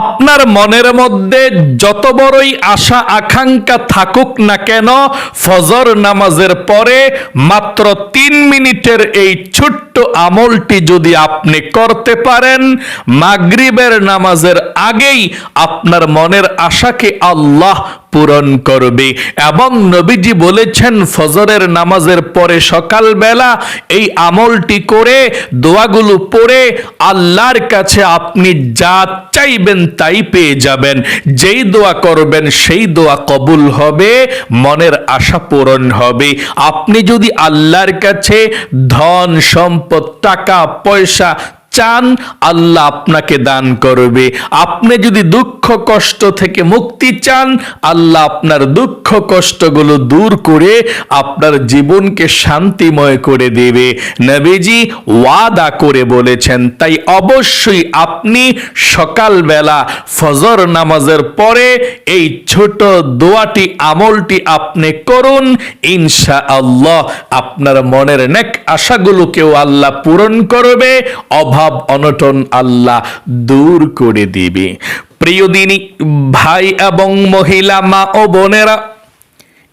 আপনার মনের মধ্যে যত বড়ই আশা, আকাঙ্ক্ষা থাকুক না কেন, ফজর নামাজের পরে মাত্র তিন মিনিটের এই ছোট্ট আমলটি যদি আপনি করতে পারেন, মাগরিবের নামাজের আগেই আপনার মনের আশাকে আল্লাহ পূরণ করবে। এবং নবীজি বলেছেন, ফজরের নামাজের পরে সকালবেলা এই আমলটি করে, দোয়াগুলো পড়ে আল্লাহর কাছে আপনি যা চাইবেন তাই পেয়ে যাবেন। যেই দোয়া করবেন, সেই দোয়া কবুল হবে, মনের আশা পূরণ হবে। আপনি যদি আল্লাহর কাছে ধন, সম্পদ, টাকা, পয়সা চান, আল্লাহ আপনাকে দান করবে। আপনি যদি দুঃখ কষ্ট থেকে মুক্তি চান, আল্লাহ আপনার দুঃখ কষ্টগুলো দূর করে আপনার জীবনকে শান্তিময় করে দেবে। নবীজি ওয়াদা করে বলেছেন, তাই অবশ্যই আপনি সকালবেলা ফজর নামাজের পরে এই ছোট দোয়াটি, আমলটি আপনি করুন। ইনশা আল্লাহ আপনার মনের নেক আশাগুলোকেও আল্লাহ পূরণ করবে, অভাব অনটন আল্লাহ দূর করে দিবে। প্রিয় দিনী, ভাই এবং মহিলা, মা ও বোনেরা,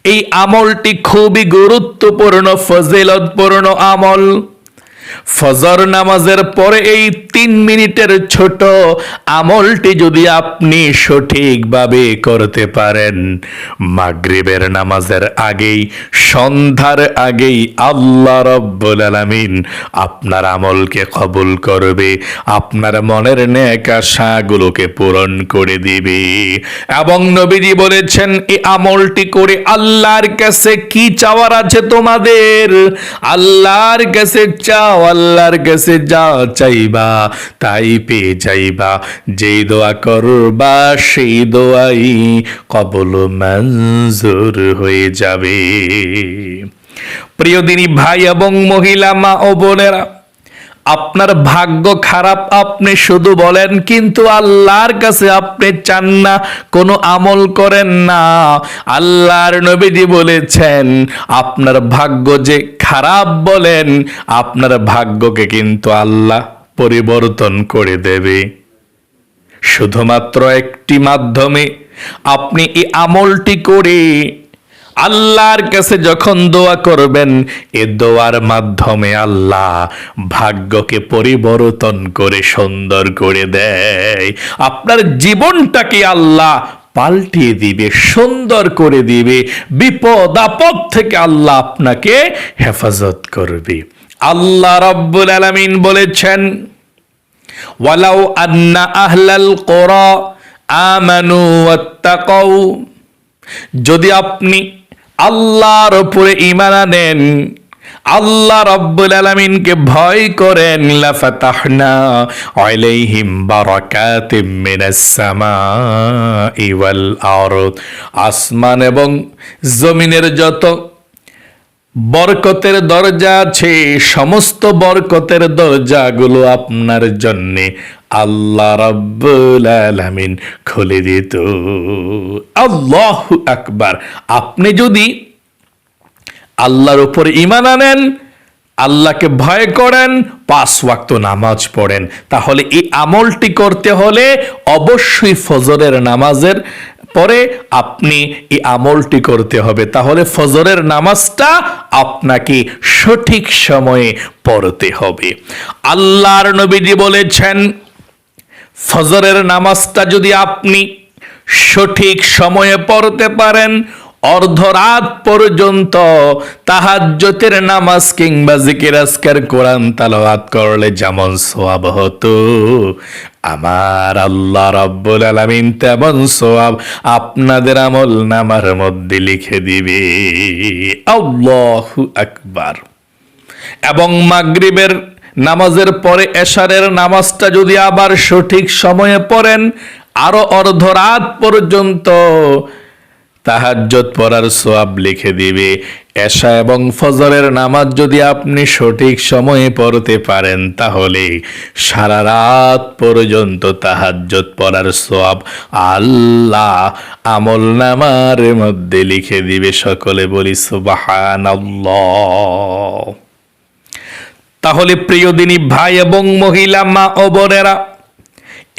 এই আমলটি খুবই গুরুত্বপূর্ণ, ফজিলতপূর্ণ আমল। ফজর নামাজের পরে এই তিন মিনিটের ছোট আমলটি যদি আপনি সঠিকভাবে করতে পারেন, মাগরিবের নামাজের আগেই, সন্ধ্যার আগেই আল্লাহ রব্বুল আলামিন আপনার আমলকে কবুল করবে, আপনার মনের নেক আশাগুলোকে পূরণ করে দিবে। এবং নবীজি বলেছেন, এই আমলটি করে আল্লাহর কাছে কি চাওয়ার আছে তোমাদের? আল্লাহর কাছে চাও আল্লাহর কাছে যা চাইবা তাই পেয়ে যাইবা। যেই দোয়া করবা সেই দোয়াই কবল মঞ্জুর হয়ে যাবে। প্রিয় দিনী ভাই এবং মহিলা, মা ও বোনেরা আপনার ভাগ্য খারাপ, আপনি শুধু বলেন, কিন্তু আল্লাহর কাছে আপনি চান না, কোনো আমল করেন না। আল্লাহর নবীজি বলেছেন, আপনার ভাগ্য যে খারাপ বলেন, আপনার ভাগ্যকে কিন্তু আল্লাহ পরিবর্তন করে দেবে। শুধুমাত্র একটি মাধ্যমে আপনি এই আমলটি করে আল্লাহর কাছে যখন দোয়া করবেন, এ দোয়ার মাধ্যমে আল্লাহ ভাগ্যকে পরিবর্তন করে সুন্দর করে দেয়। আপনার জীবনটাকে আল্লাহ পাল্টিয়ে দিবে, সুন্দর করে দিবে, বিপদ, আপদ থেকে আল্লাহ আপনাকে হেফাজত করবে। আল্লাহ রব্বুল আলামিন বলেছেন, ওয়ালাউ আন্না আহলাল কোরা আমানু যদি আপনি আল্লাহর উপরে ইমান আনেন। আল্লাহ রব্বুল আলামিনকে ভয় করেন, লাফাতাহনা আলাইহিম বারাকাতিম মিনাস সামাই ওয়াল আরদ। আসমান এবং জমিনের যত বরকতের দরজা আছে, সমস্ত বরকতের দরজাগুলো আপনার জন্য আল্লাহ আলামিন খুলে দিত আল্লাহ আকবার। আপনি যদি আল্লাহর উপর ইমান আনেন, আল্লাহকে ভয় করেন, পাঁচ ওয়াক্ত নামাজ পড়েন, তাহলে এই আমলটি করতে হলে অবশ্যই ফজরের নামাজের পরে আপনি এই আমলটি করতে হবে। তাহলে ফজরের নামাজটা আপনাকে সঠিক সময়ে পড়তে হবে। আল্লাহর নবীজি বলেছেন ফজরের নামাজটা যদি আপনি সঠিক সময়ে পড়তে পারেন, অর্ধরাত পর্যন্ত তাহাজ্জতের নামাজ কিংবা জিকির আজকার কোরআন তালাওয়াত করলে যেমন সোয়াব হতো। আমার আল্লাহ রব্বুল আলামিন তেমন সোয়াব আপনাদের আমল নামার মধ্যে লিখে দিবে, আল্লাহু আকবার। এবং মাগরিবের নামাজের পরে এশারের নামাজটা যদি আবার সঠিক সময়ে পড়েন, আরও অর্ধরাত পর্যন্ত তাহাজ্জত পড়ার সোয়াব লিখে দিবে। এশা এবং ফজরের নামাজ যদি আপনি সঠিক সময়ে পড়তে পারেন, তাহলে সারা রাত পর্যন্ত তাহাজ্জত পড়ার সোয়াব আল্লাহ আমল নামার মধ্যে লিখে দিবে। সকলে বলি, সুবহানাল্লাহ। তাহলে প্রিয় দিনী ভাই এবং মহিলা, মা ও বোনেরা,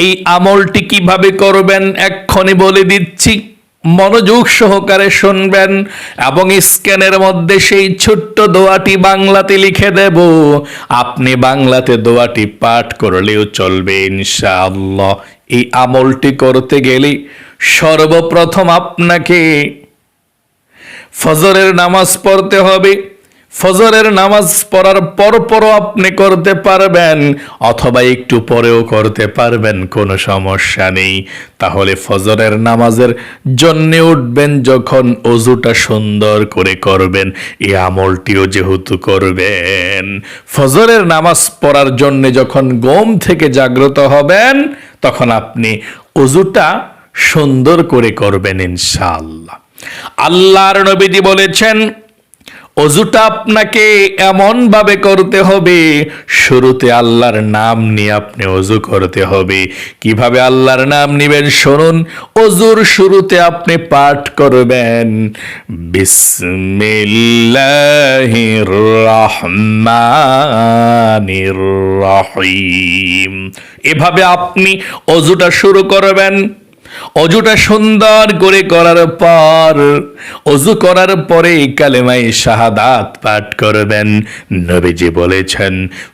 এই আমলটি কীভাবে করবেন এক্ষণে বলে দিচ্ছি। মনোযোগ সহকারে শুনবেন এবং স্ক্যানের মধ্যে সেই ছোট্ট দোয়াটি বাংলাতে লিখে দেব। আপনি বাংলাতে দোয়াটি পাঠ করলেও চলবে ইনশাআল্লাহ। এই আমলটি করতে গেলে সর্বপ্রথম আপনাকে ফজরের নামাজ পড়তে হবে। ফজরের নামাজ পড়ার পর পরও আপনি করতে পারবেন, অথবা একটু পরেও করতে পারবেন, কোনো সমস্যা নেই। তাহলে ফজরের নামাজের জন্যে উঠবেন যখন অজুটা সুন্দর করে করবেন এই আমলটিও যেহেতু করবেন। ফজরের নামাজ পড়ার জন্যে যখন গম থেকে জাগ্রত হবেন, তখন আপনি অজুটা সুন্দর করে করবেন ইনশাআল্লাহ। আল্লাহর নবীজি বলেছেন অজুটা আপনাকে এমন ভাবে করতে হবে, শুরুতে আল্লাহর নাম নিয়ে আপনি অজু করতে হবে। কীভাবে আল্লাহর নাম নিবেন শুনুন, অজুর শুরুতে আপনি পাঠ করবেন। বিসমিল্লাহির রহমানির রহিম। এভাবে আপনি অজুটা শুরু করবেন। অজুটা সুন্দর করে করার পর, অজু করার পরে কালেমাই শাহাদাত পাঠ করবেন। নবীজি বলেছেন,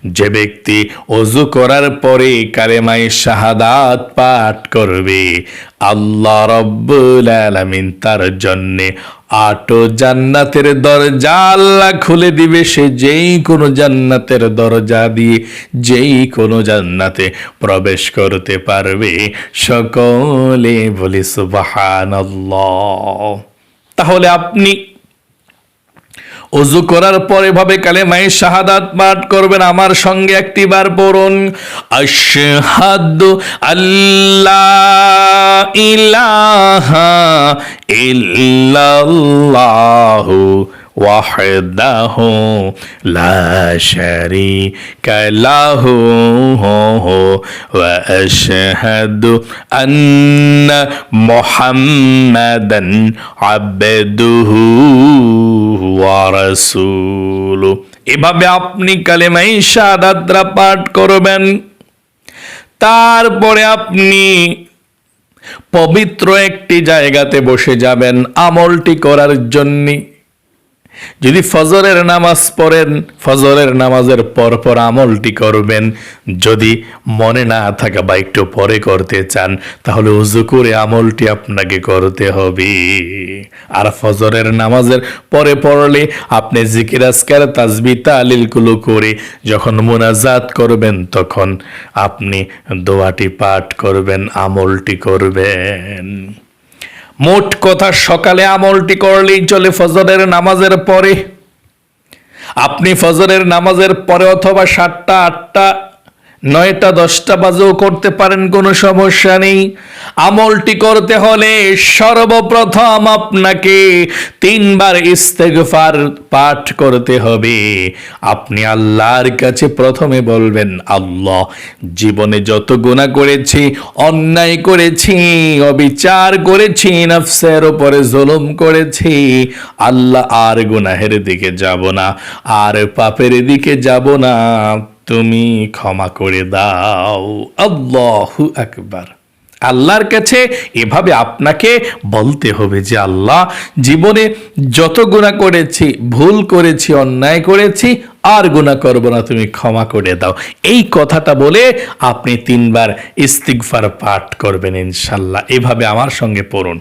যে ব্যক্তি অজু করার পরে কালেমাই শাহাদাত পাঠ করবে আল্লাহ রব্বুল আলামিন তার জন্যে আটো জান্নাতের দরজা আল্লাহ খুলে দিবে। সে যেই কোনো জান্নাতের দরজা দিয়ে যেই কোনো জান্নাতে প্রবেশ করতে পারবে। সকলে বলি সুবহানাল্লাহ। তাহলে আপনি অজু করার পরে ভাবে কালে মায়ের শাহাদাত পাঠ করবেন আমার সঙ্গে একটি বার পড়ুন আশহাদু আল্লাহ ইলাহা ইল্লাল্লাহু وحده لا شريك له واشهد ان محمدا عبده এভাবে আপনি কালেমাই শাহাদাতরা পাঠ করবেন। তারপরে আপনি পবিত্র একটি জায়গাতে বসে যাবেন আমলটি করার জন্যে। যদি ফজরের নামাজ পড়েন, ফজরের নামাজের পর পর আমলটি করবেন। যদি মনে না থাকা বা একটু পরে করতে চান, তাহলে উজু করে আমলটি আপনাকে করতে হবে। আর ফজরের নামাজের পরে পড়লে আপনি জিকির, আজকার, তাজবি, তালিলগুলো করে যখন মোনাজাত করবেন, তখন আপনি দোয়াটি পাঠ করবেন, আমলটি করবেন। মোট কথা, সকালে আমলটি করলেই চলে ফজরের নামাজের পরে। আপনি ফজরের নামাজের পরে অথবা সাতটা, আটটা নয়টা দশটা বাজেও করতে পারেন, কোনো সমস্যা নেই। আমলটি করতে হলে সর্বপ্রথম আপনাকে তিনবার ইস্তেগফার পাঠ করতে হবে। আপনি আল্লাহর কাছে প্রথমে বলবেন, আল্লাহ, জীবনে যত গুণা করেছি, অন্যায় করেছি, অবিচার করেছি, নফসের ওপরে জুলুম করেছি, আল্লাহ আর গুনাহের দিকে যাব না, আর পাপের দিকে যাব না। তুমি ক্ষমা করে দাও। আল্লাহু আকবার। আল্লাহর কাছে এভাবে আপনাকে বলতে হবে যে, আল্লাহ, জীবনে যত গুণা করেছি, ভুল করেছি, অন্যায় করেছি, আর গুণা করব না, তুমি ক্ষমা করে দাও। এই কথাটা বলে আপনি তিনবার ইস্তিগফার পাঠ করবেন ইনশাল্লাহ। এভাবে আমার সঙ্গে পড়ুন।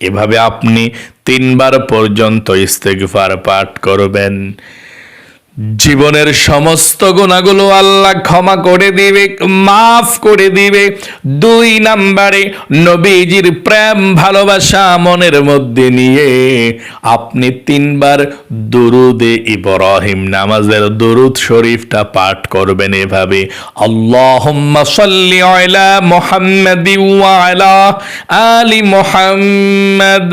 এভাবে আপনি তিনবার পর্যন্ত ইস্তেগফার পাঠ করবেন। জীবনের সমস্ত গুণাগুলো আল্লাহ ক্ষমা করে দিবে, মাফ করে দিবে। দুই নাম্বারে নবীজির প্রেম, ভালোবাসা মনের মধ্যে নিয়ে আপনি তিনবার দুরুদে ইব্রাহিম নামাজের দুরুদ শরীফটা পাঠ করবেন এভাবে। আল্লাহুম্মা সাল্লি আলা মুহাম্মাদি ওয়া আলা আলি মুহাম্মাদ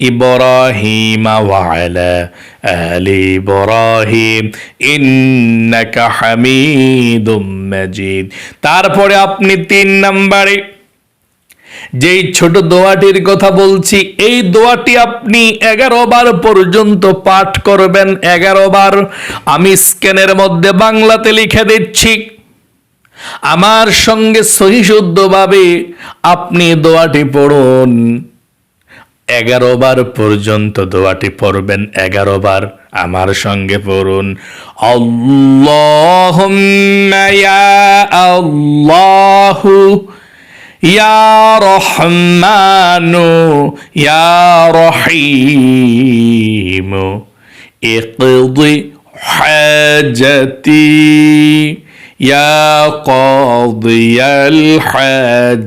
ابراهيم وعلى ال ابراهيم انك حميد مجيد তারপরে আপনি তিন নম্বরে যেই ছোট দোয়াটির কথা বলছি এই দোয়াটি আপনি এগারো বার পর্যন্ত পাঠ করবেন এগারো বার আমি স্ক্যানের মধ্যে বাংলাতে লিখে দিচ্ছি আমার সঙ্গে সহিশুদ্ধভাবে আপনি দোয়াটি পড়ুন এগারো বার পর্যন্ত দোয়াটি পড়বেন এগারো বার আমার সঙ্গে পড়ুন আল্লাহ আল্লাহু ইয়া রহমানু ইয়া রহিম اقضي حاجتي يا قاضي الحاجات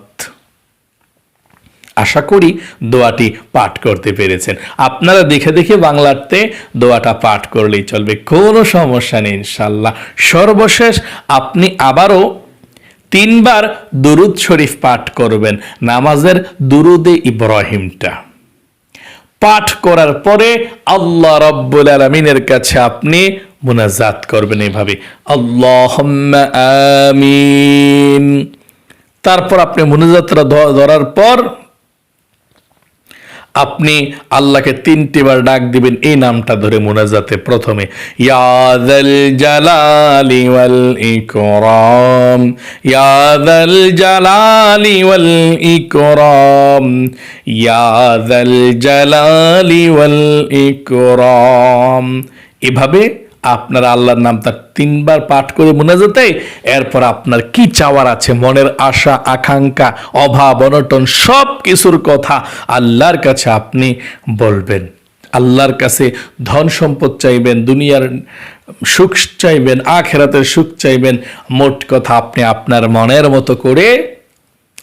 আশা করি দোয়াটি পাঠ করতে পেরেছেন। আপনারা দেখে দেখে বাংলাতে দোয়াটা পাঠ করলেই চলবে, কোনো সমস্যা নেই ইনশাল্লাহ সর্বশেষ আপনি আবারও তিনবার দুরুদ শরীফ পাঠ করবেন, নামাজের দুরুদে ইব্রাহিমটা। পাঠ করার পরে আল্লাহ রব্বুল আলমিনের কাছে আপনি মুনাজাত করবেন এভাবে আল্লাহ আমিন। তারপর আপনি মুনাজাতটা ধরার পর আপনি আল্লাহকে তিনটি বার ডাক দিবেন, এই নামটা ধরে মোনাজাতে প্রথমে ইয়াদাল জালালি ওয়াল ইকরাম ইয়াদাল জালালি ওয়াল ইকরাম ইয়াদাল জালালি ওয়াল ইকরাম। এভাবে আপনার আল্লাহর নামটা তিনবার পাঠ করে মোনাজাতে এরপর আপনার কি চাওয়ার আছে? মনের আশা, আকাঙ্ক্ষা, অভাব, অনটন সব কিছুর কথা আল্লাহর কাছে আপনি বলবেন। আল্লাহর কাছে ধন সম্পদ চাইবেন, দুনিয়ার সুখ চাইবেন, আখেরাতের সুখ চাইবেন। মোট কথা আপনি আপনার মনের মতো করে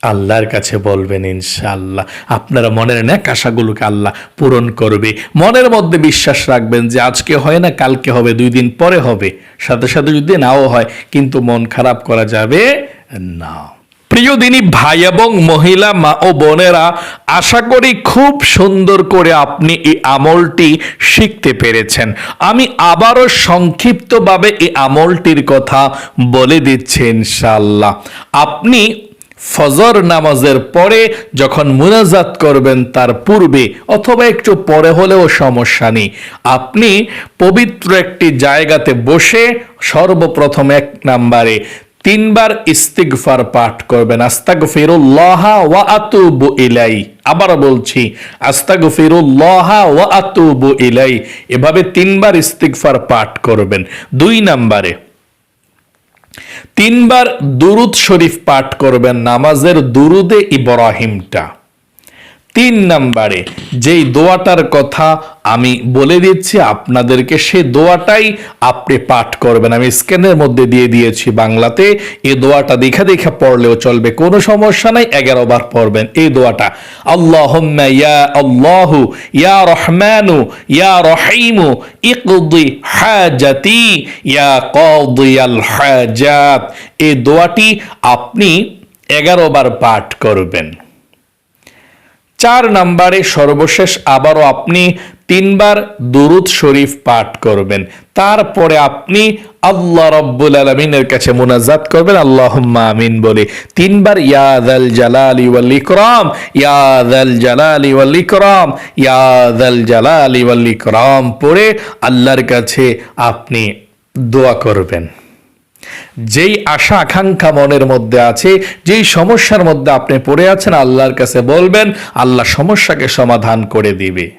আল্লাহর কাছে বলবেন, ইনশাআল্লাহ। আপনারা মনের ন্যাক আশাগুলোকে আল্লাহ পূরণ করবে। মনের মধ্যে বিশ্বাস রাখবেন যে আজকে হয় না, কালকে হবে, দুই দিন পরে হবে। সাথে সাথে যদি নাও হয়, কিন্তু মন খারাপ করা যাবে না। প্রিয় দিনী ভাই এবং মহিলা, মা ও বোনেরা, আশা করি খুব সুন্দর করে আপনি এই আমলটি শিখতে পেরেছেন। আমি আবারও সংক্ষিপ্তভাবে এই আমলটির কথা বলে দিচ্ছি, ইনশাআল্লাহ। আপনি ফজর নামাজের পরে যখন মুনাজাত করবেন তার পূর্বে অথবা একটু পরে হলেও সমস্যা নেই। আপনি পবিত্র একটি জায়গাতে বসে সর্বপ্রথম এক নাম্বারে তিনবার ইস্তিগফার পাঠ করবেন। আস্তাগ ফিরুল্লাহ ওয়া আতুবু ইলাই। আবার বলছি আস্তাগ ফিরুল্লাহ ওয়া আতুবু ইলাই। এভাবে তিনবার ইস্তিগফার পাঠ করবেন। দুই নাম্বারে তিনবার দুরুদ শরীফ পাঠ করবেন নামাজের দুরুদে ইব্রাহিমটা। তিন নাম্বারে, যেই দোয়াটার কথা আমি বলে দিচ্ছি, আপনাদেরকে সে দোয়াটাই আপনি পাঠ করবেন। আমি স্ক্যানের মধ্যে দিয়ে দিয়েছি বাংলাতে, এই দোয়াটা দেখা দেখা পড়লেও চলবে, কোনো সমস্যা নাই, এগারো বার পড়বেন এই দোয়াটা। আল্লাহ ইয়া আল্লাহু, ইয়া রহমানু, ইয়া রহিমু, ইকদি হাজাতি, ইয়া কদিয়াল হাজাত। এই দোয়াটি আপনি এগারো বার পাঠ করবেন। চার নাম্বারে সর্বশেষ আবারও আপনি তিনবার দুরুদ শরীফ পাঠ করবেন। তারপরে আপনি আল্লাহ রব্বুল আলমিনের কাছে মুনাজাত করবেন আল্লাহ আমিন বলে। তিনবার ইয়াদ ইয়াদাল জালালি ওয়াল ইকরাম ইয়াদাল জালালি ওয়াল ইকরাম ইয়াদাল জালালি ওয়াল ইকরাম পড়ে আল্লাহর কাছে আপনি দোয়া করবেন। যেই আশা, আকাঙ্ক্ষা মনের মধ্যে আছে, যেই সমস্যার মধ্যে আপনি পড়ে আছেন, আল্লাহর কাছে বলবেন, আল্লাহ সমস্যাকে সমাধান করে দিবে।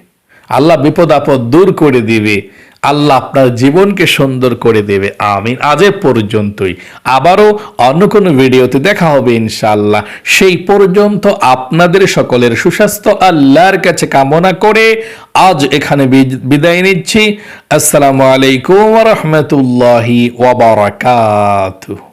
আল্লাহ বিপদ আপদ দূর করে দিবে। আল্লাহ আপনার জীবনকে সুন্দর করে দেবে। আমিন। আজ পর্যন্তই। আবারও অন্য কোনো ভিডিওতে দেখা হবে ইনশাআল্লাহ। সেই পর্যন্ত আপনাদের সকলের সুস্বাস্থ্য, আল্লাহর কাছে কামনা করে আজ এখানে বিদ- বিদায় নিচ্ছি। আসসালামু আলাইকুম রহমতুল্লাহি ওয়াবারাকাতুহু